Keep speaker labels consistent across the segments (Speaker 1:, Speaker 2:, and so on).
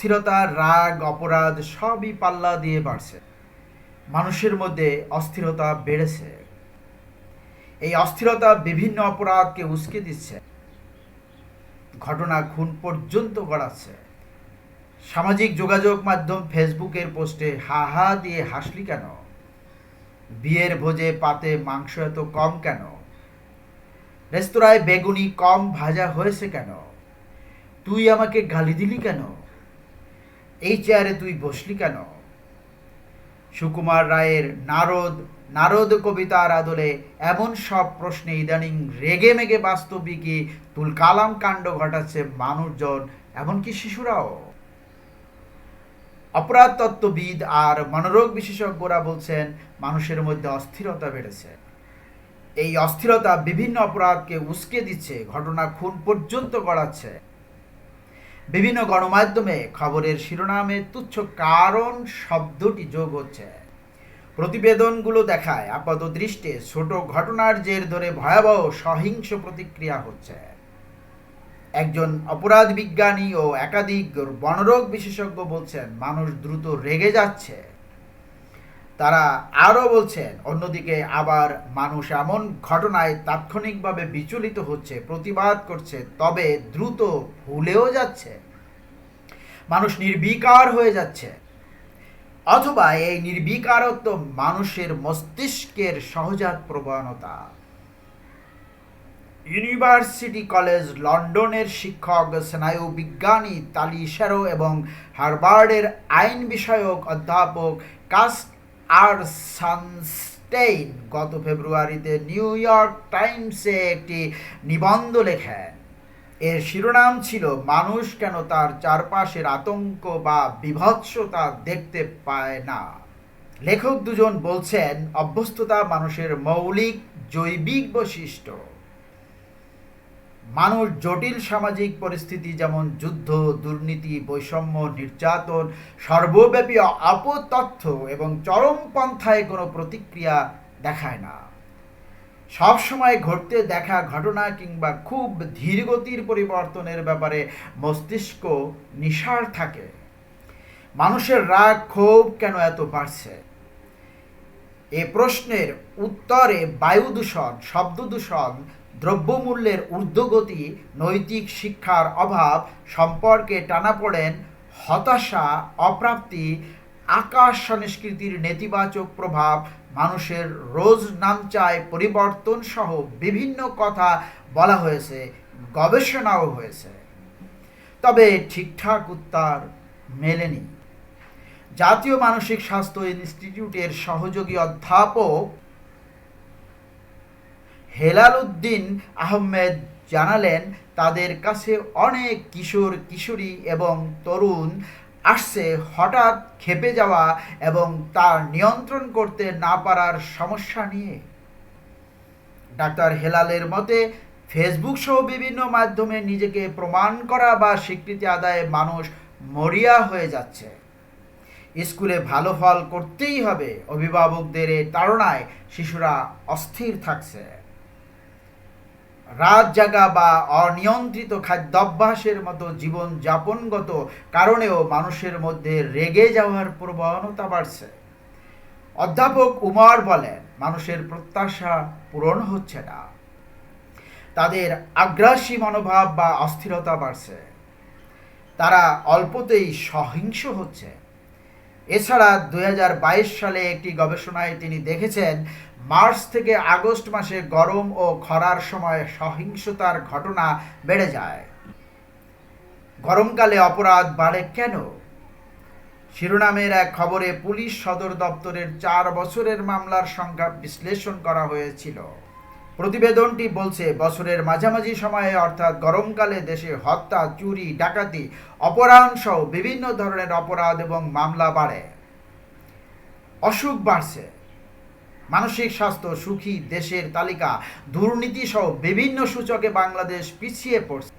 Speaker 1: অস্থিরতা, রাগ, অপরাধ সবই পাল্লা দিয়ে বাড়ছে। মানুষের মধ্যে অস্থিরতা বেড়েছে। এই অস্থিরতা বিভিন্ন অপরাধকে উস্কে দিচ্ছে। ঘটনা খুন পর্যন্ত গড়াচ্ছে। সামাজিক যোগাযোগ মাধ্যম ফেসবুকের পোস্টে হা হা দিয়ে হাসলি কেন? বিয়ের ভোজে পাতে মাংস এত কম কেন? রেস্তোরাঁয় বেগুনি কম ভাজা হয়েছে কেন? তুই আমাকে গালি দিলি কেন? এই চেয়ারে তুই বসলি কেন? সুকুমার রায়ের নারদ নারদ কবিতার আদলে এমন সব প্রশ্নে ইদানিং রেগে মেগে বাস্তবিকই তুল কালাম কাণ্ড ঘটাচ্ছে মানুষজন, এমনকি শিশুরাও। অপরাধ তত্ত্ববিদ আর মনোরোগ বিশেষজ্ঞরা বলছেন, মানুষের মধ্যে অস্থিরতা বেড়েছে। এই অস্থিরতা বিভিন্ন অপরাধকে উস্কে দিচ্ছে, ঘটনা খুন পর্যন্ত গড়াচ্ছে। বিভিন্ন গণমাধ্যমে খবরের শিরোনামে তুচ্ছ কারণ শব্দটি যোগ হচ্ছে। প্রতিবেদনগুলো দেখায় আপাত দৃষ্টে ছোট ঘটনার জের ধরে ভয়াবহ সহিংস প্রতিক্রিয়া হচ্ছে। একজন অপরাধ বিজ্ঞানী ও একাধিক বনরোগ বিশেষজ্ঞ বলছেন, মানুষ দ্রুত রেগে যাচ্ছে। তারা আরও বলছেন, অন্যদিকে আবার মানুষ এমন ঘটনায় তাৎক্ষণিকভাবে বিচলিত হচ্ছে, প্রতিবাদ করছে, তবে দ্রুত ভুলেও যাচ্ছে। মানুষ নির্বিকার হয়ে যাচ্ছে। অথবা এই নির্বিকারত্ব মানুষের মস্তিষ্কের সহজাত প্রবণতা। ইউনিভার্সিটি কলেজ লন্ডনের শিক্ষক, স্নায়ু বিজ্ঞানী তালি শেরো এবং হার্ভার্ডের আইন বিষয়ক অধ্যাপক কাস আর সানস্টেইন গত ফেব্রুয়ারিতে নিউ ইয়র্ক টাইমসে একটি নিবন্ধ লেখেন। এর শিরোনাম ছিল, মানুষ কেন তার চারপাশের আতঙ্ক বা বিভৎসতা দেখতে পায় না? লেখক দুজন বলছেন, অভ্যস্ততা মানুষের মৌলিক, জৈবিক বৈশিষ্ট্য। মানুষ জটিল সামাজিক পরিস্থিতি যেমন যুদ্ধ, দুর্নীতি, বৈষম্য, নির্যাতন, সর্বব্যাপী অপতথ্য এবং চরমপন্থায় কোনো প্রতিক্রিয়া দেখায় না। সব সময় ঘটতে দেখা ঘটনা কিংবা খুব ধীরগতির পরিবর্তনের ব্যাপারে মস্তিষ্ক নিষার থাকে। মানুষের রাগ, ক্ষোভ কেন এত বাড়ছে? এ প্রশ্নের উত্তরে বায়ু দূষণ শব্দ দূষণ দ্রব্যমূল্যের ঊর্ধ্বগতি, নৈতিক শিক্ষার অভাব সম্পর্কে টানাপোড়েন হতাশা, অপ্রাপ্তি, আকাশ সংস্কৃতির নেতিবাচক প্রভাব, মানুষের রোজ নামচায় পরিবর্তন সহ বিভিন্ন কথা বলা হয়েছে, গবেষণাও হয়েছে। তবে ঠিকঠাক উত্তর মেলেনি। জাতীয় মানসিক স্বাস্থ্য ইনস্টিটিউটের সহযোগী অধ্যাপক হেলাল উদ্দিন আহমেদ জানালেন, তাদের কাছে অনেক কিশোর, কিশোরী এবং তরুণ আসছে হঠাৎ খেপে যাওয়া এবং তার নিয়ন্ত্রণ করতে না পারার সমস্যা নিয়ে। ডাক্তার হেলালের মতে, ফেসবুক সহ বিভিন্ন মাধ্যমে নিজেকে প্রমাণ করা বা স্বীকৃতি আদায়ে মানুষ মরিয়া হয়ে যাচ্ছে। স্কুলে ভালো ফল করতেই হবে। অভিভাবকদের তাড়নায় শিশুরা অস্থির থাকছে। রাত জাগা বা অনিয়ন্ত্রিত খাদ্যাভ্যাসের মতো জীবন যাপনগত কারণেও মানুষের মধ্যে রেগে যাওয়ার প্রবণতা বাড়ছে। অধ্যাপক উমার বলেন, মানুষের প্রত্যাশা পূরণ হচ্ছে না। তাদের আগ্রাসী মনোভাব বা অস্থিরতা বাড়ছে। তারা অল্পতেই সহিংস হচ্ছে। এছাড়া দুই হাজার বাইশ সালে একটি গবেষণায় তিনি দেখেছেন, মার্চ থেকে আগস্ট মাসে গরম ও খরার সময় সহিংসতার ঘটনা বেড়ে যায়। গরমকালে অপরাধ বাড়ে কেন? শিরোনামের এক খবরে পুলিশ সদর দপ্তরের চার বছরের মামলার সংখ্যা বিশ্লেষণ করা হয়েছিল। প্রতিবেদনটি বলছে, বছরের মাঝামাঝি সময়ে অর্থাৎ গরমকালে দেশে হত্যা, চুরি, ডাকাতি, অপহরণ সহ বিভিন্ন ধরনের অপরাধ এবং মামলা বাড়ে। অসুখ বাড়ছে। মানসিক স্বাস্থ্য সুখী দেশের তালিকা, দুর্নীতি সহ বিভিন্ন সূচকে বাংলাদেশ পিছিয়ে পড়ছে।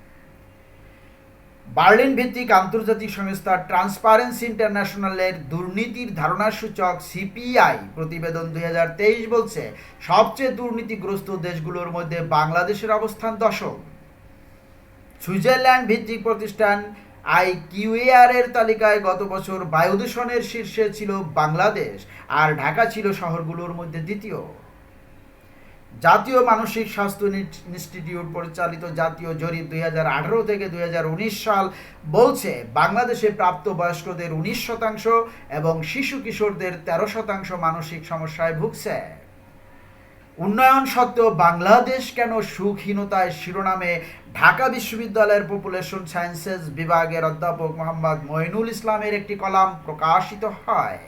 Speaker 1: বার্লিন ভিত্তিক আন্তর্জাতিক সংস্থা ট্রান্সপারেন্সি ইন্টারন্যাশনালের দুর্নীতির ধারণা সূচক সিপিআই প্রতিবেদন দুই হাজার তেইশ বলছে, সবচেয়ে দুর্নীতিগ্রস্ত দেশগুলোর মধ্যে বাংলাদেশের অবস্থান দশম। সুইজারল্যান্ড ভিত্তিক প্রতিষ্ঠান আইকিউএআর এর তালিকায় গত বছর বায়ু দূষণের শীর্ষে ছিল বাংলাদেশ, আর ঢাকা ছিল শহরগুলোর মধ্যে দ্বিতীয়। জাতীয় মানসিক স্বাস্থ্য ইনস্টিটিউট পরিচালিত জাতীয় জরিপ দুই থেকে দুই সাল বলছে, বাংলাদেশে প্রাপ্তবয়স্কদের উনিশ শতাংশ এবং শিশু কিশোরদের তেরো শতাংশ মানসিক সমস্যায় ভুগছে। উন্নয়ন সত্ত্বেও বাংলাদেশ কেন সুখহীনতায় শিরোনামে ঢাকা বিশ্ববিদ্যালয়ের পপুলেশন সায়েন্সেস বিভাগের অধ্যাপক মোহাম্মদ মইনুল ইসলামের একটি কলাম প্রকাশিত হয়?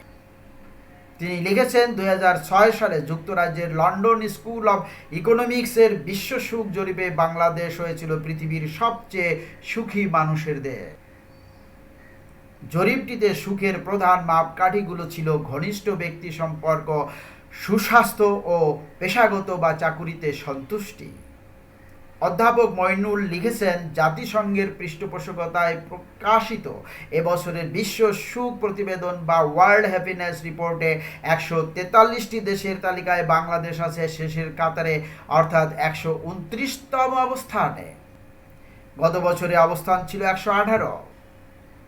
Speaker 1: তিনি লিখেছেন দুই হাজার ছয় সালে যুক্তরাজ্যের লন্ডন স্কুল অব ইকোনমিক্সের বিশ্ব সুখ জরিপে বাংলাদেশ হয়েছিল পৃথিবীর সবচেয়ে সুখী মানুষের দেশ। জরিপটিতে সুখের প্রধান মাপকাঠিগুলো ছিল ঘনিষ্ঠ ব্যক্তি সম্পর্ক, সুস্বাস্থ্য ও পেশাগত বা চাকুরিতে সন্তুষ্টি। অধ্যাপক মইনুল লিখেছেন, জাতিসংঘের পৃষ্ঠপোষকতায় প্রকাশিত এবছরের বিশ্ব সুখ প্রতিবেদন বা ওয়ার্ল্ড হ্যাপিনেস রিপোর্টে একশো তেতাল্লিশটি দেশের তালিকায় বাংলাদেশ আছে, শেষের কাতারে, অর্থাৎ একশো উনত্রিশতম অবস্থানে। গত বছরে অবস্থান ছিল একশো আঠারো।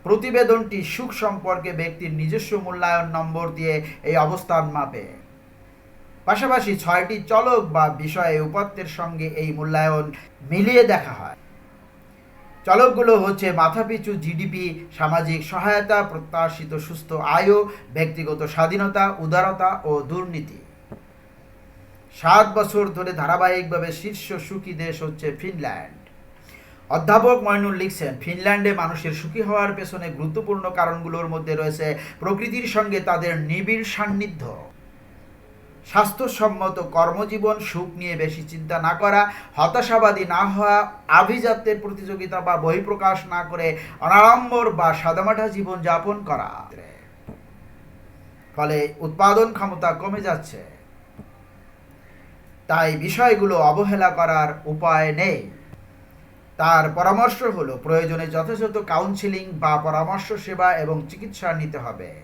Speaker 1: প্রতিবেদনটি সুখ সম্পর্কে ব্যক্তির নিজস্ব মূল্যায়ন নম্বর দিয়ে এই অবস্থান মাপে। পাশাপাশি ছয়টি চলক বা বিষয়ে উপাত্তের সঙ্গে এই মূল্যায়ন মিলিয়ে দেখা হয়। চলকগুলো হচ্ছে মাথাপিছু জিডিপি সামাজিক সহায়তা, প্রত্যাশিত সুস্থ আয়ু, ব্যক্তিগত স্বাধীনতা, উদারতা ও দুর্নীতি। সাত বছর ধরে ধারাবাহিকভাবে শীর্ষ সুখী দেশ হচ্ছে ফিনল্যান্ড। অধ্যাপক ময়নুল লিখছেন, ফিনল্যান্ডে মানুষের সুখী হওয়ার পেছনে গুরুত্বপূর্ণ কারণগুলোর মধ্যে রয়েছে প্রকৃতির সঙ্গে তাদের নিবিড় সান্নিধ্য। স্বাস্থ্যসম্মত কর্মজীবন, সুখ নিয়ে বেশি চিন্তা না করা, হতাশাবাদী না হওয়া, আভিজাত্যের প্রতিযোগিতা বা বহিঃপ্রকাশ না করে অনাড়ম্বর বা সাদামাটা জীবন যাপন করা। ফলে উৎপাদন ক্ষমতা কমে যাচ্ছে। তাই বিষয়গুলো অবহেলা করার উপায় নেই। তার পরামর্শ হলো, প্রয়োজনে যথাযথ কাউন্সিলিং বা পরামর্শ সেবা এবং চিকিৎসা নিতে হবে।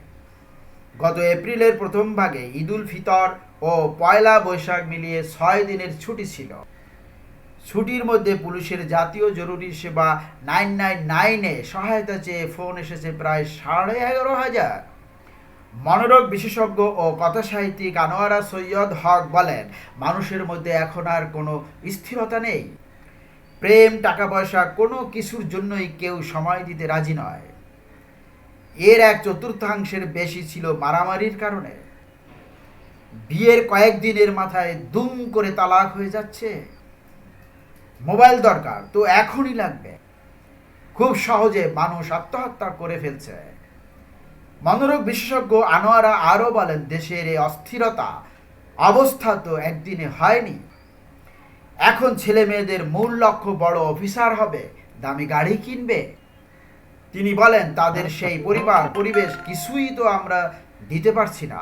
Speaker 1: গত এপ্রিলের প্রথম ভাগে ঈদুল ফিতর ও পয়লা বৈশাখ মিলিয়ে ছয় দিনের ছুটি ছিল। ছুটির মধ্যে পুলিশের জাতীয় জরুরি সেবা নাইন নাইন নাইনে সহায়তা চেয়ে ফোন এসেছে প্রায় সাড়ে এগারো হাজার। মনোরোগ বিশেষজ্ঞ ও কথা সাহিত্যিক আনোয়ারা সৈয়দ হক বলেন, মানুষের মধ্যে এখন আর কোনো স্থিরতা নেই। প্রেম টাকা পয়সা কোনো কিছুর জন্যই কেউ সময় দিতে রাজি নয়। এর এক চতুর্থাংশের বেশি ছিল মারামারির কারণে। বিয়ের কয়েকদিনের মাথায় দুম করে তালাক হয়ে যাচ্ছে। মোবাইল দরকার, তো এখনই লাগবে। খুব সহজে মানুষ আত্মহত্যা করে ফেলছে। মনোরোগ বিশেষজ্ঞ আনোয়ারা আরও বলেন, দেশের এই অস্থিরতা, অবস্থা তো একদিনে হয়নি। এখন ছেলে মেয়েদের মূল লক্ষ্য বড় অফিসার হবে, দামি গাড়ি কিনবে। তিনি বলেন, তাদের সেই পরিবার, পরিবেশ কিছুই তো আমরা দিতে পারছি না।